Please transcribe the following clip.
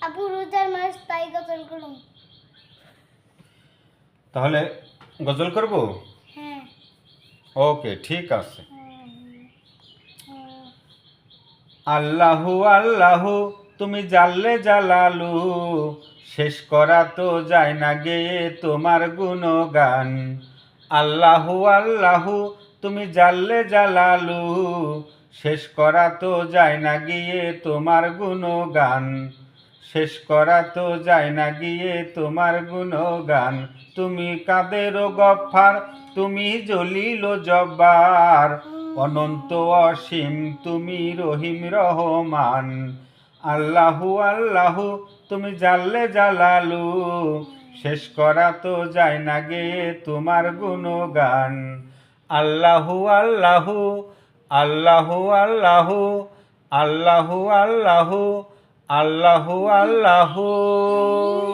আপু রোজার মাস তাই করুন। তাহলে গজল করব? হ্যাঁ। ওকে ঠিক আছে। হ্যাঁ, হ্যাঁ। আল্লাহু আল্লাহু তুমি জাল্লে জালালু শেষ করা তো যায় না গেয়ে তোমার গুণগান। আল্লাহু আল্লাহু তুমি জাল্লে জালালু শেষ করা তো যায় না গিয়ে তোমার গুণগান। শেষ করা তো যায় না গিয়ে তোমার গুণগান। তুমি কাদের গফার, তুমি জলিল জব্বার। অনন্ত অসীম, তুমি রহিম রহমান। আল্লাহু আল্লাহু, তুমি জাল্লে জালালু। শেষ করা তো যায় না গে তোমার গুণগান। আল্লাহু আল্লাহু আল্লাহু আল্লাহু আল্লাহু আল্লাহু Allahu Allahu.